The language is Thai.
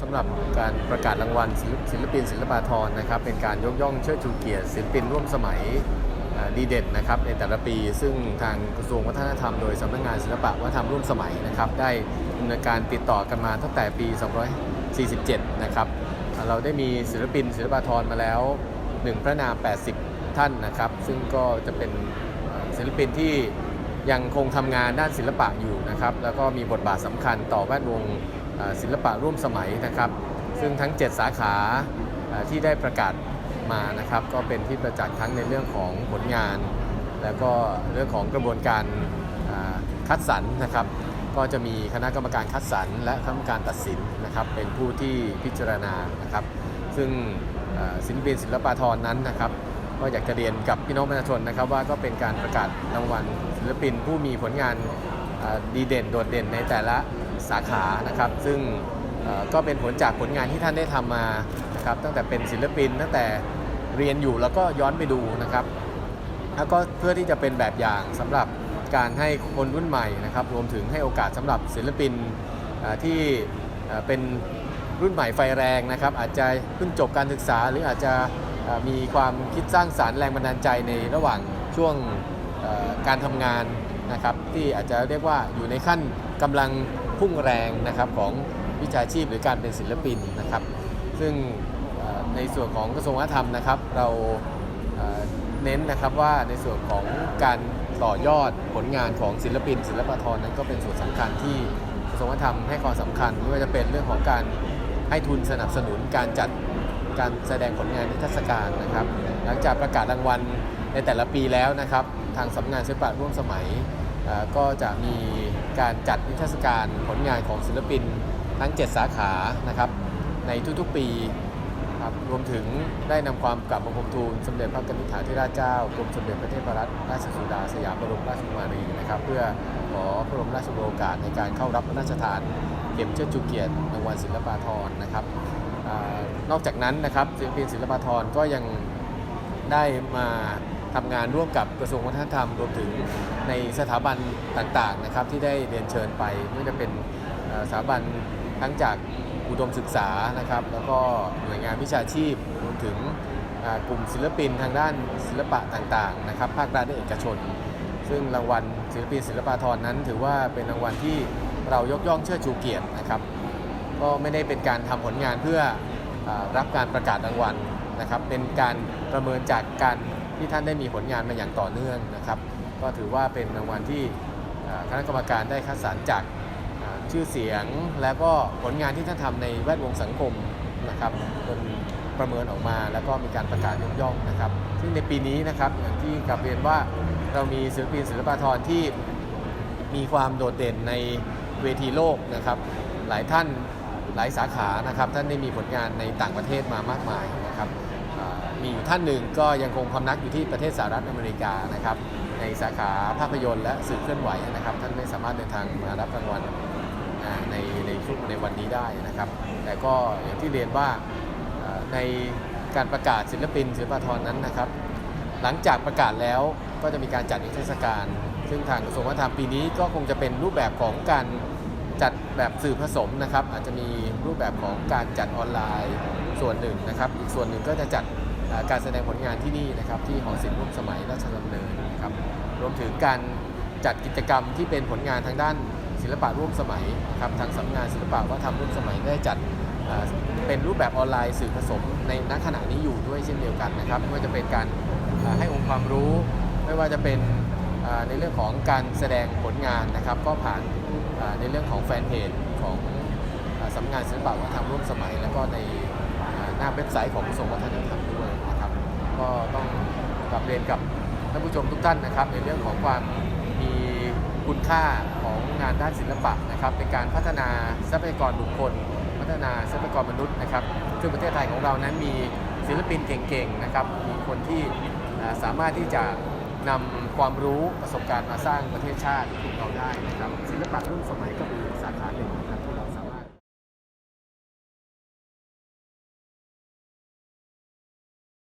สำหรับการประกาศรางวัลศิลปินศิลปาธรนะครับ เป็นการยกย่องเชิดชูเกียรติศิลปินร่วมสมัยดีเด่นนะครับในแต่ละปี ซึ่งทางกระทรวงวัฒนธรรมโดยสำนักงานศิลปะวัฒนธรรมร่วมสมัยนะครับ ได้ดำเนินการติดต่อกันมาตั้งแต่ปี 247 นะครับ เราได้มีศิลปินศิลปาธรมาแล้ว 1 พระนาม 80 ท่านนะครับ ซึ่งก็จะเป็นศิลปินที่ยังคงทำงานด้านศิลปะอยู่นะครับ แล้วก็มีบทบาทสำคัญต่อแวดวง ศิลปะร่วมสมัยนะครับ ซึ่งทั้ง 7 สาขาที่ได้ประกาศมานะครับ ก็เป็นที่ประจักษ์ทั้งในเรื่องของผลงาน แล้วก็เรื่องของกระบวนการคัดสรรนะครับ ก็จะมีคณะกรรมการคัดสรร และคณะกรรมการตัดสินนะครับ เป็นผู้ที่พิจารณานะครับ ซึ่งศิลปินศิลปาธรนั้นนะครับก็อยากจะเรียนกับพี่น้องประชาชนนะครับว่าก็เป็นการประกาศรางวัลศิลปินผู้มีผลงานดีเด่นโดดเด่นในแต่ละ สาขานะครับ ซึ่งก็เป็นผลจากผลงานที่ท่านได้ทำมานะครับตั้งแต่เป็นศิลปินตั้งแต่เรียนอยู่แล้วก็ย้อนไปดูนะครับ แล้วก็เพื่อที่จะเป็นแบบอย่างสำหรับการให้คนรุ่นใหม่นะครับ รวมถึงให้โอกาสสำหรับศิลปินที่เป็นรุ่นใหม่ไฟแรงนะครับ อาจจะเพิ่งจบการศึกษา หรืออาจจะมีความคิดสร้างสารรค์แรงบันดาลใจในระหว่างช่วงการทำงานนะครับ ที่อาจจะเรียกว่าอยู่ในขั้นกำลัง พุ่งแรงนะครับของวิชาชีพหรือการเป็นศิลปินนะครับ ซึ่งในส่วนของกระทรวงวัฒนธรรมนะครับ เราเน้นนะครับว่าในส่วนของการต่อยอดผลงานของศิลปิน ศิลปาธรนั้นก็เป็นส่วนสำคัญที่กระทรวงวัฒนธรรมให้ความสำคัญไม่ว่าจะเป็นเรื่องของการให้ทุนสนับสนุนการจัดการแสดงผลงานนิทรรศการนะครับ หลังจากประกาศรางวัลในแต่ละปีแล้วนะครับ ทางสำนักงานศิลปะร่วมสมัย ก็จะมีการจัดนิทรรศการผลงานของศิลปินทั้ง 7 สาขานะครับในทุกๆปีครับรวมถึงได้นำความกลับบังคมทูลสมเด็จพระกนิษฐาธิราชเจ้ากรมสมเด็จพระเทพรัตนราชสุดาสยามบรมราชกุมารีนะครับ เพื่อขอพระบรมราชโองการในการเข้ารับพระราชทานเข็มเชิดชูเกียรติรางวัลศิลปาธรนะครับอนอกจากนั้นนะครับศิลปินศิลปาธรก็ยังได้มา ทำงานร่วมกับกระทรวงวัฒนธรรมรวมถึงในสถาบันต่างๆนะครับที่ได้เรียนเชิญไปไม่ว่าจะเป็นสถาบันทั้งจากอุดมศึกษานะครับ แล้วก็หน่วยงานวิชาชีพรวมถึงกลุ่มศิลปินทางด้านศิลปะต่างๆนะครับภาครัฐและเอกชน ซึ่งรางวัลศิลปินศิลปาธรนั้น ถือว่าเป็นรางวัลที่เรายกย่องเชิดชูเกียรตินะครับ ก็ไม่ได้เป็นการทำผลงานเพื่ออรับการประกาศรางวัลนะครับ เป็นการประเมินจากการ ที่ท่านได้มีผลงานมาอย่างต่อเนื่องนะครับ ก็ถือว่าเป็นรางวัลที่คณะกรรมการได้คัดสรรจากชื่อเสียงแล้วก็ผลงานที่ท่านทำในแวดวงสังคมนะครับจนประเมินออกมาแล้วก็มีการประกาศยกย่องนะครับ ซึ่งในปีนี้นะครับอย่างที่กลับเรียนว่าเรามีศิลปินศิลปาธรที่มีความโดดเด่นในเวทีโลกนะครับ หลายท่านหลายสาขานะครับ ท่านได้มีผลงานในต่างประเทศมามากมายนะครับ มีอยู่ท่านหนึ่งก็ยังคงพำนักอยู่ที่ประเทศสหรัฐอเมริกานะครับในสาขาภาพยนตร์และสื่อเคลื่อนไหวนะครับ ท่านไม่สามารถเดินทางมารับรางวัลในในช่วงในวันนี้ได้นะครับ แต่ก็อย่างที่เรียนว่าในการประกาศศิลปินศิลปาธรนั้นนะครับ หลังจากประกาศแล้วก็จะมีการจัดนิทรรศการ ซึ่งทางกระทรวงวัฒนธรรมปีนี้ก็คงจะเป็นรูปแบบของการ จัดแบบสื่อผสมนะครับ อาจจะมีรูปแบบของการจัดออนไลน์ส่วนหนึ่งนะครับ อีกส่วนหนึ่งก็จะจัดการแสดงผลงานที่นี่นะครับ ที่หอศิลป์ร่วมสมัยราชดำเนินนะครับ รวมถึงการจัดกิจกรรมที่เป็นผลงานทางด้านศิลปะร่วมสมัยนะครับทางสำนักงานศิลปะวัฒนธรรมร่วมสมัยได้จัดเป็นรูปแบบออนไลน์สื่อผสมในณขณะนี้อยู่ด้วยเช่นเดียวกันนะครับไม่ว่าจะเป็นการให้องค์ความรู้ ไม่ว่าจะเป็นในเรื่องของการแสดงผลงานนะครับ ก็ผ่าน ในเรื่องของแฟนเพจของอสำนักงานศิลปวัฒนธรรมร่วมสมัย แล้วก็ในหน้าเว็บไซต์ของกระทรวงวัฒนธรรมด้วยนะครับ ก็ต้องกลับเรียนกับท่านผู้ชมทุกท่านนะครับ ในเรื่องของความมีคุณค่าของงานด้านศิลปะนะครับในการพัฒนาทรัพยากรบุคคล พัฒนาทรัพยากรมนุษย์นะครับซึ่งประเทศไทยของเรานั้นมีศิลปินเก่งๆนะครับมีคนที่สามารถที่จะ นำความรู้ประสบการณ์มาสร้างประเทศชาติของเราได้นะครับศิลปะรุ่นสมัยก็เป็นสาขาหนึ่ง